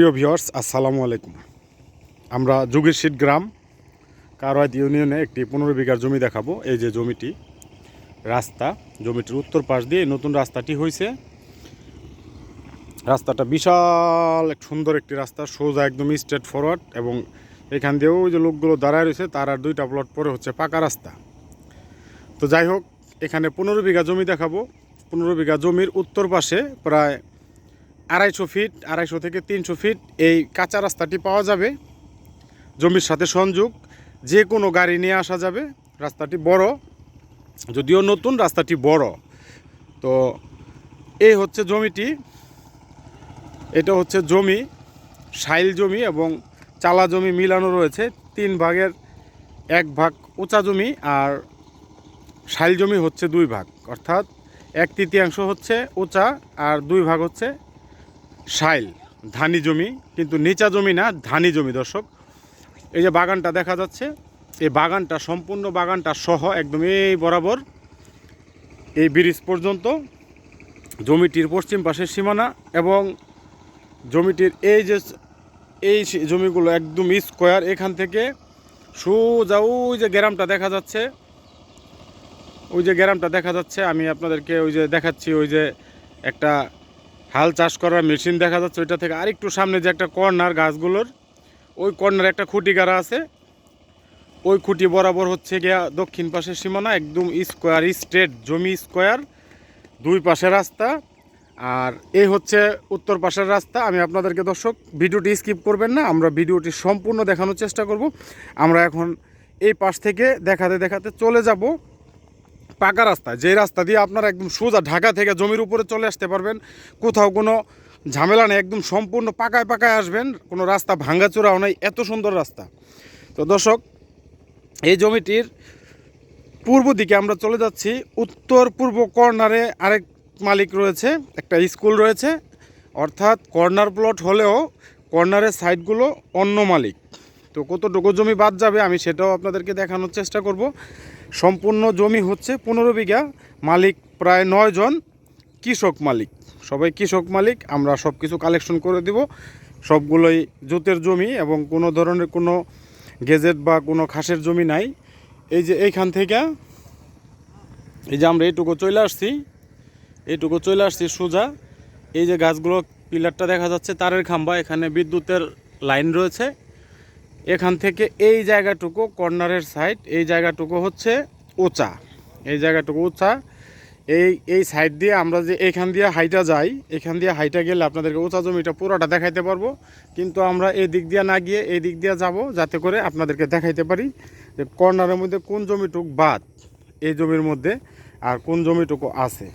সুপ্রিয় ভিওর্স আসসালামু আলাইকুম। আমরা যুগেরশিট গ্রাম কারওয়াত ইউনিয়নে একটি পনেরো বিঘার জমি দেখাবো। এই যে জমিটি, রাস্তা, জমিটির উত্তর পাশ দিয়ে নতুন রাস্তাটি হয়েছে রাস্তাটা বিশাল, এক সুন্দর একটি রাস্তা, সোজা একদম স্ট্রেট ফরওয়ার্ড এবং এখান দিয়েও যে লোকগুলো দাঁড়ায় রয়েছে, তার আর দুইটা প্লট পরে হচ্ছে পাকা রাস্তা। তো যাই হোক, এখানে পনেরো বিঘা জমি দেখাবো। পনেরো বিঘা জমির উত্তর পাশে প্রায় আড়াইশো ফিট, আড়াইশো থেকে তিনশো ফিট এই কাঁচা রাস্তাটি পাওয়া যাবে। জমির সাথে সংযোগ যে কোনো গাড়ি নিয়ে আসা যাবে। রাস্তাটি বড়, যদিও নতুন, রাস্তাটি বড়। তো এই হচ্ছে জমিটি। এটা হচ্ছে জমি সাইল জমি এবং চালা জমি মিলানো রয়েছে। তিন ভাগের এক ভাগ উঁচা জমি আর সাইল জমি হচ্ছে দুই ভাগ। অর্থাৎ এক তৃতীয়াংশ হচ্ছে উঁচা আর দুই ভাগ হচ্ছে সাইল ধানি জমি, কিন্তু নিচা জমি না, ধানি জমি, দর্শক। এই যে বাগানটা দেখা যাচ্ছে, এই বাগানটা, সম্পূর্ণ বাগানটা সহ একদম এই বরাবর এই ব্রিজ পর্যন্ত জমিটির পশ্চিম পাশের সীমানা এবং জমিটির এই যে এই জমিগুলো একদম স্কোয়ার, এখান থেকে সোজা ওই যে গ্রামটা দেখা যাচ্ছে। ওই যে গ্রামটা দেখা যাচ্ছে, আমি আপনাদেরকে ওই যে দেখাচ্ছি, ওই যে একটা হাল চাষ করার মেশিন দেখা যাচ্ছে, ওইটা থেকে আরেকটু সামনে যে একটা কর্নার গাছগুলোর, ওই কর্নারে একটা খুঁটি গাড়া আছে। ওই খুঁটি বরাবর হচ্ছে গিয়া দক্ষিণ পাশের সীমানা, একদম স্কোয়ার, স্ট্রেট জমি স্কোয়ার, দুই পাশে রাস্তা। আর এই হচ্ছে উত্তর পাশের রাস্তা। আমি আপনাদেরকে দর্শক, ভিডিওটি স্কিপ করবেন না, আমরা ভিডিওটি সম্পূর্ণ দেখানোর চেষ্টা করব। আমরা এখন এই পাশ থেকে দেখাতে দেখাতে চলে যাব। পাকা রাস্তা যে রাস্তা দিয়ে আপনারা একদম সোজা ঢাকা থেকে জমির উপরে চলে আসতে পারবেন, কোথাও কোনো ঝামেলা নেই, একদম সম্পূর্ণ পাকায় পাকায় আসবেন, কোনো রাস্তা ভাঙ্গাচোরাও নাই, এত সুন্দর রাস্তা। তো দর্শক, এই জমিটির পূর্ব দিকে আমরা চলে যাচ্ছি, উত্তর পূর্ব কর্নারে আরেক মালিক রয়েছে, একটা স্কুল রয়েছে, অর্থাৎ কর্নার প্লট হলেও কর্নারের সাইডগুলো অন্য মালিক। তো কতটুকু জমি বাদ যাবে আমি সেটাও আপনাদেরকে দেখানোর চেষ্টা করব। সম্পূর্ণ জমি হচ্ছে পনেরো বিঘা, মালিক প্রায় নয় জন, কৃষক মালিক। সবাই কৃষক মালিক, আমরা সব কিছু কালেকশন করে দিব। সবগুলোই জুতের জমি এবং কোনো ধরনের কোনো গেজেট বা কোনো খাসের জমি নাই। এই যে এইখান থেকে, এই যে আমরা এইটুকু চলে আসছি, এইটুকু চলে আসছি সোজা। এই যে গাছগুলো, পিলারটা দেখা যাচ্ছে তারের খাম্বা, এখানে বিদ্যুতের লাইন রয়েছে। এখান থেকে এই জায়গাটুকু, কর্নারের সাইড এই জায়গাটুকু হচ্ছে উঁচা। এই জায়গাটুকু উঁচা। এই এই সাইড দিয়ে আমরা যে এখান দিয়ে হাইটা যাই, এখান দিয়ে হাইটা গেলে আপনাদেরকে উঁচা জমিটা পুরোটা দেখাইতে পারব। কিন্তু আমরা এই দিক দিয়ে না গিয়ে এই দিক দিয়ে যাব যাতে করে আপনাদেরকে দেখাইতে পারি যে কর্নারের মধ্যে কোন জমিটুক বাদ এই জমির মধ্যে আর কোন জমিটুকু আছে।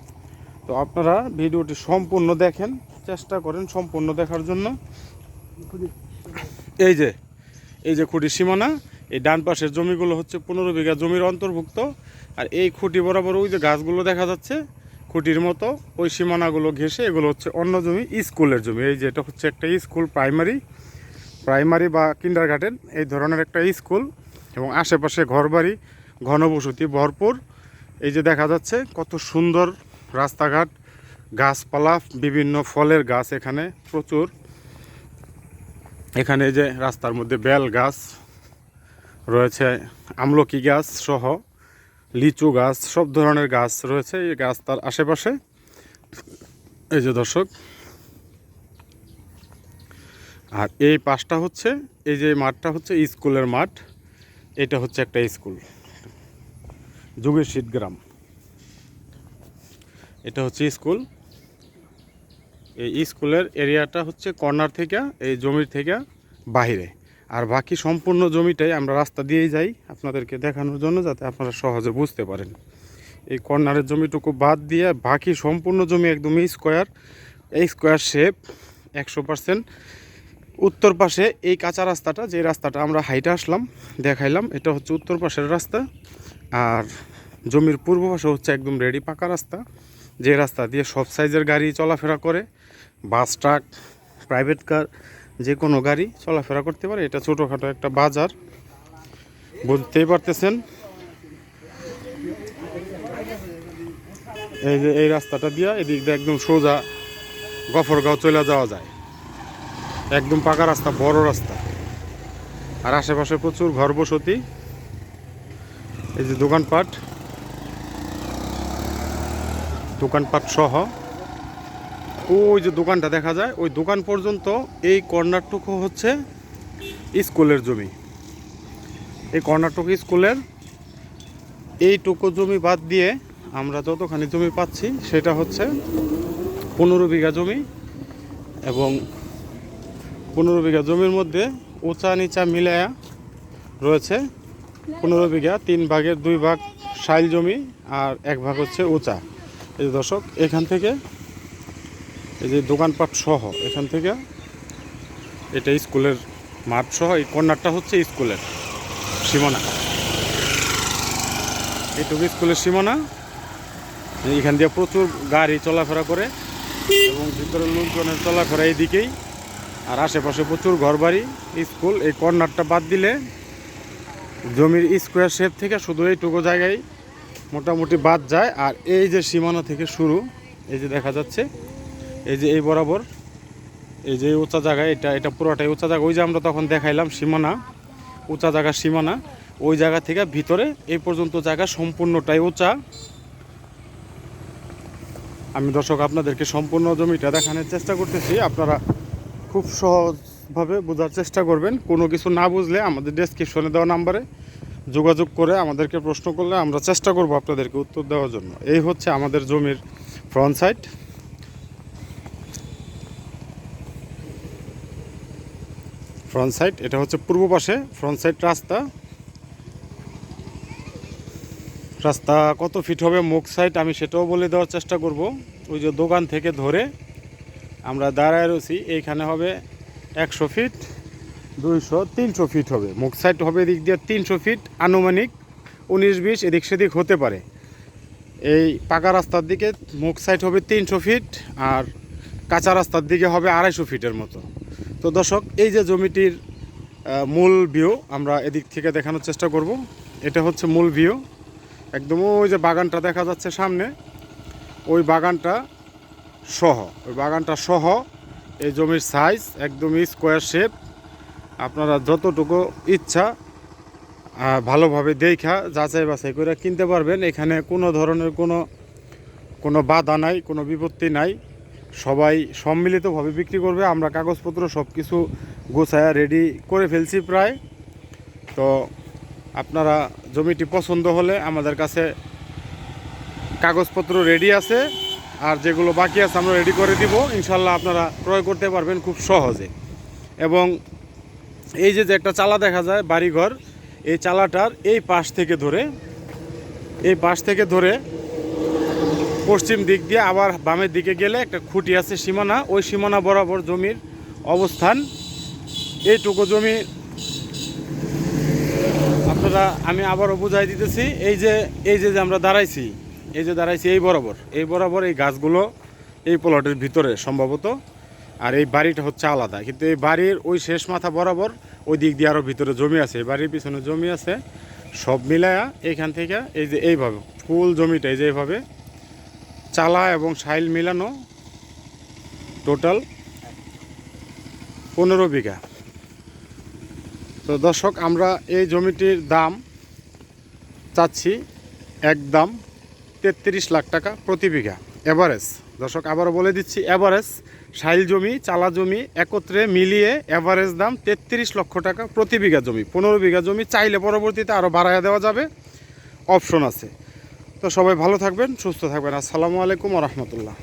তো আপনারা ভিডিওটি সম্পূর্ণ দেখেন, চেষ্টা করেন সম্পূর্ণ দেখার জন্য। এই যে এই যে খুঁটির সীমানা, এই ডান পাশের জমিগুলো হচ্ছে পনেরো বিঘা জমির অন্তর্ভুক্ত। আর এই খুঁটি বরাবর ওই যে গাছগুলো দেখা যাচ্ছে, খুঁটির মতো ওই সীমানাগুলো ঘেঁষে এগুলো হচ্ছে অন্য জমি, স্কুলের জমি। এই যে এটা হচ্ছে একটা স্কুল, প্রাইমারি প্রাইমারি বা কিন্ডার গার্ডেন এই ধরনের একটা স্কুল এবং আশেপাশে ঘরবাড়ি, ঘনবসতি ভরপুর। এই যে দেখা যাচ্ছে কত সুন্দর রাস্তাঘাট, গাছপালা, বিভিন্ন ফলের গাছ এখানে প্রচুর। এখানে যে রাস্তার মধ্যে বেল গাছ, রয়েছে আমলকি গাছ সহ লিচু গাছ, সব ধরনের গাছ রয়েছে এই গাছ তার আশেপাশে। এই যে দর্শক, আর এই পাশটা হচ্ছে, এই যে মাঠটা হচ্ছে স্কুলের মাঠ, এটা হচ্ছে একটা স্কুল, যুগের শীত গ্রাম। এটা হচ্ছে স্কুল। এই স্কুলের এরিয়াটা হচ্ছে কর্নার থেকে, এই জমির থেকে বাইরে আর বাকি সম্পূর্ণ জমিটাই আমরা রাস্তা দিয়েই যাই আপনাদেরকে দেখানোর জন্য যাতে আপনারা সহজে বুঝতে পারেন। এই কর্নারের জমিটুকু বাদ দিয়ে বাকি সম্পূর্ণ জমি একদম স্কোয়ার। এই স্কোয়ার শেপ একশো পার্সেন্ট। উত্তর পাশে এই কাঁচা রাস্তাটা, যে রাস্তাটা আমরা হাইটে আসলাম, দেখাইলাম, এটা হচ্ছে উত্তর পাশের রাস্তা। আর জমির পূর্ব পাশে হচ্ছে একদম রেডি পাকা রাস্তা। যে রাস্তা দিয়ে সব সাইজের গাড়ি চলাফেরা করে, বাস, ট্রাক প্রাইভেট কার যে কোনো গাড়ি চলাফেরা করতে পারে। এটা ছোটোখাটো একটা বাজার। বুঝতেই পারতেছেন? এই যে এই রাস্তাটা দিয়া এদিক দিয়ে একদম সোজা গফরগাঁও চলে যাওয়া যায়। একদম পাকা রাস্তা, বড় রাস্তা। আর আশেপাশে প্রচুর ঘর বসতি এই যে দোকানপাট। দোকানপাট সহ ওই যে দোকানটা দেখা যায়, ওই দোকান পর্যন্ত এই কর্নারটুকু হচ্ছে স্কুলের জমি। এই কর্নারটুকু স্কুলের এইটুকু জমি বাদ দিয়ে আমরা যতখানি জমি পাচ্ছি, সেটা হচ্ছে পনেরো বিঘা জমি এবং পনেরো বিঘা জমির মধ্যে উঁচা নিচা মিলায়া রয়েছে পনেরো বিঘা, তিন ভাগের দুই ভাগ সাইল জমি আর এক ভাগ হচ্ছে উঁচা। এই দর্শক, এখান থেকে এই যে দোকানপাট সহ, এখান থেকে এটা স্কুলের মাঠ সহ, এই কর্নারটা হচ্ছে স্কুলের সীমানা। এইটুকু স্কুলের সীমানা। এখান দিয়ে প্রচুর গাড়ি চলাফেরা করে এবং ভিতরে লোকজনের চলাফেরা এইদিকেই। আর আশেপাশে প্রচুর ঘরবাড়ি, স্কুল, এই কর্নারটা বাদ দিলে জমির স্কোয়ার শেপ থেকে শুধু এইটুকু জায়গায় মোটামুটি বাদ যায়। আর এই যে সীমানা থেকে শুরু, এই যে দেখা যাচ্ছে, এই যে এই বরাবর, এই যে উঁচা জায়গা, এটা এটা পুরোটাই উঁচা জায়গা। ওই যে আমরা তখন দেখাইলাম সীমানা, উঁচা জায়গার সীমানা, ওই জায়গা থেকে ভিতরে এই পর্যন্ত জায়গা সম্পূর্ণটাই উঁচা। আমি দর্শক, আপনাদেরকে সম্পূর্ণ জমিটা দেখানোর চেষ্টা করতেছি। আপনারা খুব সহজভাবে বোঝার চেষ্টা করবেন। কোনো কিছু না বুঝলে আমাদের ডেসক্রিপশনে দেওয়া নাম্বারে যোগাযোগ করে আমাদেরকে প্রশ্ন করলে আমরা চেষ্টা করব আপনাদেরকে উত্তর দেওয়ার জন্য। এই হচ্ছে আমাদের জমির ফ্রন্ট সাইড ফ্রন্ট সাইড এটা হচ্ছে পূর্ব পাশে। ফ্রন্ট সাইড রাস্তা। রাস্তা কত ফিট হবে, মুখ সাইড আমি সেটাও বলে দেওয়ার চেষ্টা করব। ওই যে দোকান থেকে ধরে আমরা দাঁড়ায় রয়েছি, এইখানে হবে একশো ফিট দুইশো তিনশো ফিট হবে। মুখ সাইড হবে এদিক দিয়ে তিনশো ফিট আনুমানিক উনিশ, বিশ, এদিক সেদিক হতে পারে। এই পাকা রাস্তার দিকে মুখ সাইড হবে তিনশো ফিট আর কাঁচা রাস্তার দিকে হবে আড়াইশো ফিটের মতো। তো দর্শক, এই যে জমিটির মূল ভিউ আমরা এদিক থেকে দেখানোর চেষ্টা করব। এটা হচ্ছে মূল ভিউ একদম ওই যে বাগানটা দেখা যাচ্ছে সামনে, ওই বাগানটা সহ, ওই বাগানটা সহ, এই জমির সাইজ একদমই স্কোয়ার শেপ আপনারা যতটুকু ইচ্ছা ভালোভাবে দেখা, যাচাই বাছাই করে কিনতে পারবেন। এখানে কোনো ধরনের কোনো কোনো বাধা নাই, কোনো বিপত্তি নাই। সবাই সম্মিলিতভাবে বিক্রি করবে। আমরা কাগজপত্র সব কিছু গোছায়া রেডি করে ফেলছি প্রায়। তো আপনারা জমিটি পছন্দ হলে আমাদের কাছে কাগজপত্র রেডি আছে। আর যেগুলো বাকি আছে আমরা রেডি করে দিব। ইনশাল্লাহ আপনারা ক্রয় করতে পারবেন খুব সহজে। এবং এই যে একটা চালা দেখা যায় বাড়িঘর, এই চালাটার এই পাশ থেকে ধরে, এই পাশ থেকে ধরে পশ্চিম দিক দিয়ে আবার বামের দিকে গেলে একটা খুঁটি আছে সীমানা। ওই সীমানা বরাবর জমির অবস্থান। এইটুকু জমি আপনারা, আমি আবারও বুঝাই দিতেছি, এই যে এই যে আমরা দাঁড়াইছি, এই যে দাঁড়াইছি এই বরাবর এই বরাবর এই গাছগুলো এই প্লটের ভিতরে সম্ভবত, আর এই বাড়িটা হচ্ছে আলাদা। কিন্তু এই বাড়ির ওই শেষ মাথা বরাবর ওই দিক দিয়ে আরও ভিতরে জমি আছে বাড়ির পিছনে জমি আছে, সব মিলায়া এইখান থেকে এই যে এইভাবে, ফুল জমিটা এই যে এইভাবে চালা এবং সাইল মিলানো টোটাল পনেরো বিঘা। তো দর্শক, আমরা এই জমিটির দাম চাচ্ছি একদম তেত্রিশ লাখ টাকা প্রতি বিঘা, এভারেজ। দর্শক, আবারও বলে দিচ্ছি, এভারেজ সাইল জমি, চালা জমি একত্রে মিলিয়ে অ্যাভারেজ দাম তেত্রিশ লক্ষ টাকা প্রতি বিঘা জমি। পনেরো বিঘা জমি চাইলে পরবর্তীতে আরও বাড়াইয়া দেওয়া যাবে। অপশন আছে। তো সবাই ভালো থাকবেন, সুস্থ থাকবেন। আসসালামু আলাইকুম রহমতুল্লাহ।